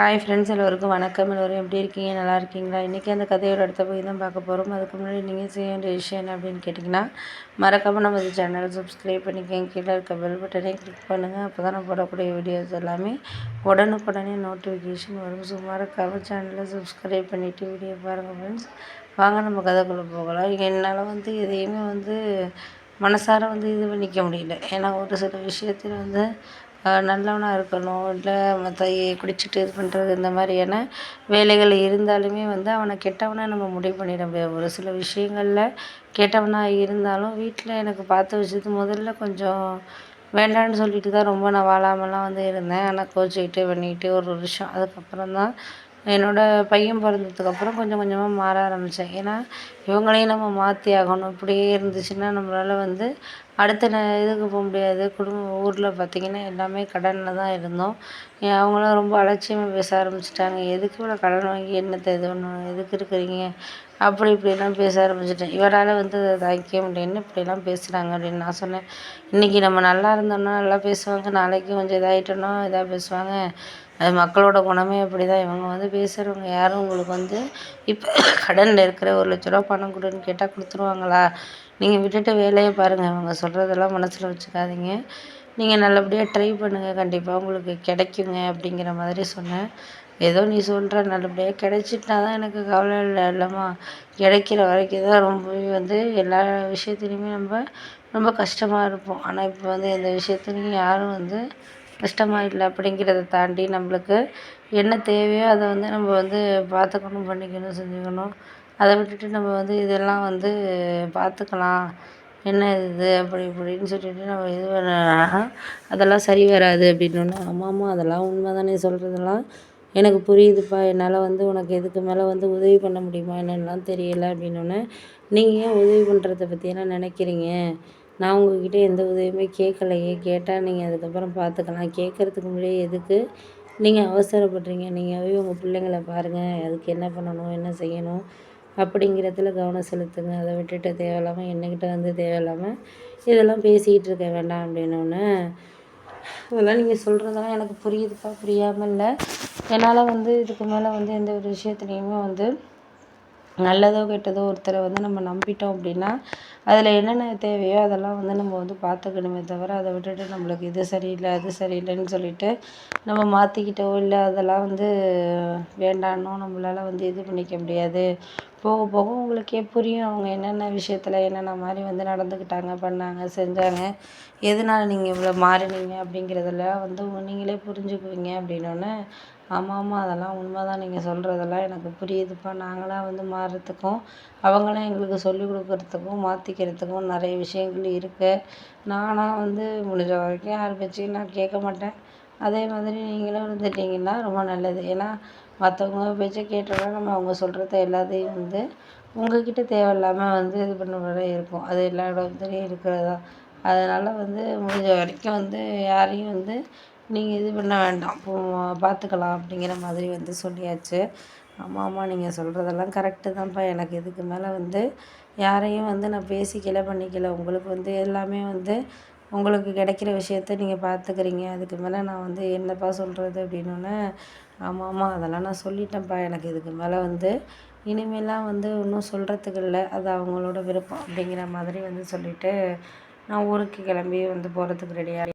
Hi friends எல்லோருக்கும் வணக்கம். எல்லோரும் எப்படி இருக்கீங்க? நல்லா இருக்கீங்களா? இன்றைக்கி அந்த கதையோட அடுத்த போய் தான் பார்க்க போகிறோம் அதுக்கு முன்னாடி நீங்கள் செய்ய வேண்டிய விஷயம் என்ன அப்படின்னு கேட்டிங்கன்னா மறக்காமல் நம்ம இந்த சேனலை சப்ஸ்கிரைப் பண்ணிக்கோங்க. கீழே இருக்க பெல் பட்டனே கிளிக் பண்ணுங்கள் அப்போ தான் நான் போடக்கூடிய வீடியோஸ் எல்லாமே உடனுக்குடனே நோட்டிஃபிகேஷன் வரும். ஸோ மறக்காமல் சேனலை சப்ஸ்கிரைப் பண்ணிவிட்டு வீடியோ பாருங்கள் ஃப்ரெண்ட்ஸ் வாங்க நம்ம கதைக்குள்ளே போகலாம். என்னால் வந்து எதையுமே வந்து மனசார வந்து இது பண்ணிக்க முடியல. ஏன்னா ஒரு சில விஷயத்தில் வந்து நல்லவனாக இருக்கணும் இல்லை மற்ற குடிச்சிட்டு இது பண்ணுறது இந்த மாதிரியான வேலைகள் இருந்தாலுமே வந்து அவனை கெட்டவனாக நம்ம முடிவு பண்ணிட முடியாது. ஒரு சில விஷயங்களில் கெட்டவனாக இருந்தாலும் வீட்டில் எனக்கு பார்த்து வச்சது முதல்ல கொஞ்சம் வேண்டான்னு சொல்லிட்டு தான் ரொம்ப நான் வாழாமலாம் வந்து இருந்தேன். ஆனால் கோச்சிக்கிட்டு பண்ணிக்கிட்டு ஒரு வருஷம். அதுக்கப்புறம் தான் என்னோடய பையன் பிறந்ததுக்கப்புறம் கொஞ்சம் கொஞ்சமாக மாற ஆரம்பித்தேன் ஏன்னா இவங்களையும் நம்ம மாற்றி ஆகணும். இப்படியே இருந்துச்சுன்னா நம்மளால் வந்து அடுத்த ந இதுக்கு போக முடியாது. குடும்ப ஊரில் பார்த்திங்கன்னா எல்லாமே கடனில் தான் இருந்தோம். அவங்களாம் ரொம்ப அலட்சியமாக பேச ஆரம்பிச்சிட்டாங்க. எதுக்கு இவ்வளோ கடன் வாங்கி என்னத்தை இது பண்ணணும்? எதுக்கு இருக்கிறீங்க? அப்படி இப்படிலாம் பேச ஆரம்பிச்சிட்டேன். இவரால் வந்து அதை தாங்கிக்க முடியலன்னு இப்படிலாம் பேசுகிறாங்க அப்படின்னு நான் சொன்னேன். இன்றைக்கி நம்ம நல்லா இருந்தோம்னா நல்லா பேசுவாங்க. நாளைக்கு கொஞ்சம் இதாகிட்டோன்னா இதாக பேசுவாங்க. அது மக்களோட குணமே அப்படி தான் இவங்க வந்து பேசுகிறவங்க யாரும் உங்களுக்கு வந்து இப்போ கடனில் இருக்கிற ஒரு லட்ச ரூபா பணம் கொடுன்னு கேட்டால் கொடுத்துருவாங்களா? நீங்கள் விட்டுட்டு வேலையை பாருங்கள் அவங்க சொல்கிறதெல்லாம் மனசில் வச்சுக்காதீங்க. நீங்கள் நல்லபடியாக ட்ரை பண்ணுங்கள் கண்டிப்பாக உங்களுக்கு கிடைக்குங்க அப்படிங்கிற மாதிரி சொன்னேன். ஏதோ நீ சொல்கிற நல்லபடியாக கிடைச்சிட்டா தான் எனக்கு கவலை இல்லை. இல்லைம்மா கிடைக்கிற வரைக்கும் தான் ரொம்பவே வந்து எல்லா விஷயத்துலையுமே நம்ம ரொம்ப கஷ்டமாக இருப்போம். ஆனால் இப்போ வந்து எந்த விஷயத்துலையும் யாரும் வந்து கஷ்டமாக இல்லை அப்படிங்கிறத தாண்டி நம்மளுக்கு என்ன தேவையோ அதை வந்து நம்ம வந்து பார்த்துக்கணும் பண்ணிக்கணும் செஞ்சுக்கணும். அதை விட்டுட்டு நம்ம வந்து இதெல்லாம் வந்து பார்த்துக்கலாம். என்ன இது அப்படி இப்படின்னு சொல்லிட்டு நம்ம இது பண்ண அதெல்லாம் சரி வராது அப்படின்னோடனே ஆமாம்மா அதெல்லாம் உண்மை தானே சொல்கிறதெல்லாம் எனக்கு புரியுதுப்பா. என்னால் வந்து உனக்கு இதுக்கு மேலே வந்து உதவி பண்ண முடியுமா? என்னென்னலாம் தெரியல? அப்படின்னோடனே நீங்கள் ஏன் உதவி பண்ணுறத பற்றியெல்லாம் நினைக்கிறீங்க? நான் உங்ககிட்ட எந்த உதவியுமே கேட்கலையே. கேட்டால் நீங்கள் அதுக்கப்புறம் பார்த்துக்கலாம் கேட்குறதுக்கு முன்னாடியே எதுக்கு நீங்கள் அவசரப்படுறீங்க? நீங்கள் போய் உங்கள் பிள்ளைங்களை பாருங்கள் அதுக்கு என்ன பண்ணணும்? என்ன செய்யணும்? அப்படிங்கிறதுல கவனம் செலுத்துங்க. அதை விட்டுட்டு தேவையில்லாமல் என்னக்கிட்ட வந்து தேவையில்லாமல் இதெல்லாம் பேசிக்கிட்டு இருக்க வேண்டாம் அப்படின்னோடனே அதெல்லாம் நீங்கள் சொல்கிறதெல்லாம் எனக்கு புரியுதுப்பா. புரியாமல் இல்லை. என்னால் வந்து இதுக்கு மேலே வந்து எந்த ஒரு விஷயத்துலையுமே வந்து நல்லதோ கெட்டதோ ஒருத்தரை வந்து நம்ம நம்பிட்டோம் அப்படின்னா அதில் என்னென்ன தேவையோ அதெல்லாம் வந்து நம்ம வந்து பார்த்துக்கணுமே தவிர அதை விட்டுட்டு நம்மளுக்கு இது சரியில்லை அது சரியில்லைன்னு சொல்லிட்டு நம்ம மாற்றிக்கிட்டோ இல்லை அதெல்லாம் வந்து வேண்டான்னோ நம்மளால் வந்து இது பண்ணிக்க முடியாது. போக போக உங்களுக்கே புரியும். அவங்க என்னென்ன விஷயத்தில் என்னென்ன மாதிரி வந்து நடந்துக்கிட்டாங்க பண்ணாங்க செஞ்சாங்க எதனால் நீங்கள் இவ்வளோ மாறினீங்க அப்படிங்கிறதெல்லாம் வந்து நீங்களே புரிஞ்சுக்குவீங்க அப்படின்னோடனே ஆமாம் ஆமாம் அதெல்லாம் உண்மை தான் நீங்கள் சொல்கிறதெல்லாம் எனக்கு புரியுதுப்பா. நாங்களாக வந்து மாறுறதுக்கும் அவங்களாம் எங்களுக்கு சொல்லிக் கொடுக்குறதுக்கும் மாற்றிக்கிறதுக்கும் நிறைய விஷயங்கள் இருக்குது நானாக வந்து முடிஞ்ச வரைக்கும் யார் பேச்சையும் நான் கேட்க மாட்டேன். அதே மாதிரி நீங்களும் இருந்துட்டிங்கன்னா ரொம்ப நல்லது. ஏன்னா மற்றவங்க பேச்சை கேட்டோம்னா நம்ம அவங்க சொல்கிறத எல்லாத்தையும் வந்து உங்கக்கிட்ட தேவையில்லாமல் வந்து இது பண்ண இருக்கும். அது எல்லா இடத்துலையும் இருக்கிறது. தான் அதனால் வந்து முடிஞ்ச வரைக்கும் வந்து யாரையும் வந்து நீங்கள் இது பண்ண வேண்டாம். பார்த்துக்கலாம் அப்படிங்கிற மாதிரி வந்து சொல்லியாச்சு. ஆமாம் ஆமாம் நீங்கள் சொல்கிறதெல்லாம் கரெக்டு தான்ப்பா. எனக்கு இதுக்கு மேலே வந்து யாரையும் வந்து நான் பேசிக்கல பண்ணிக்கல. உங்களுக்கு வந்து எல்லாமே வந்து உங்களுக்கு கிடைக்கிற விஷயத்த நீங்கள் பார்த்துக்கிறீங்க அதுக்கு மேலே நான் வந்து என்னப்பா சொல்கிறது அப்படின்னோடனே ஆமாம் ஆமாம் அதெல்லாம் நான் சொல்லிட்டேன்ப்பா. எனக்கு இதுக்கு மேலே வந்து இனிமேலாம் வந்து ஒன்றும் சொல்கிறதுக்கு இல்லை. அது அவங்களோட விருப்பம். அப்படிங்கிற மாதிரி வந்து சொல்லிவிட்டு நான் ஊருக்கு கிளம்பி வந்து போகிறதுக்கு ரெடியாக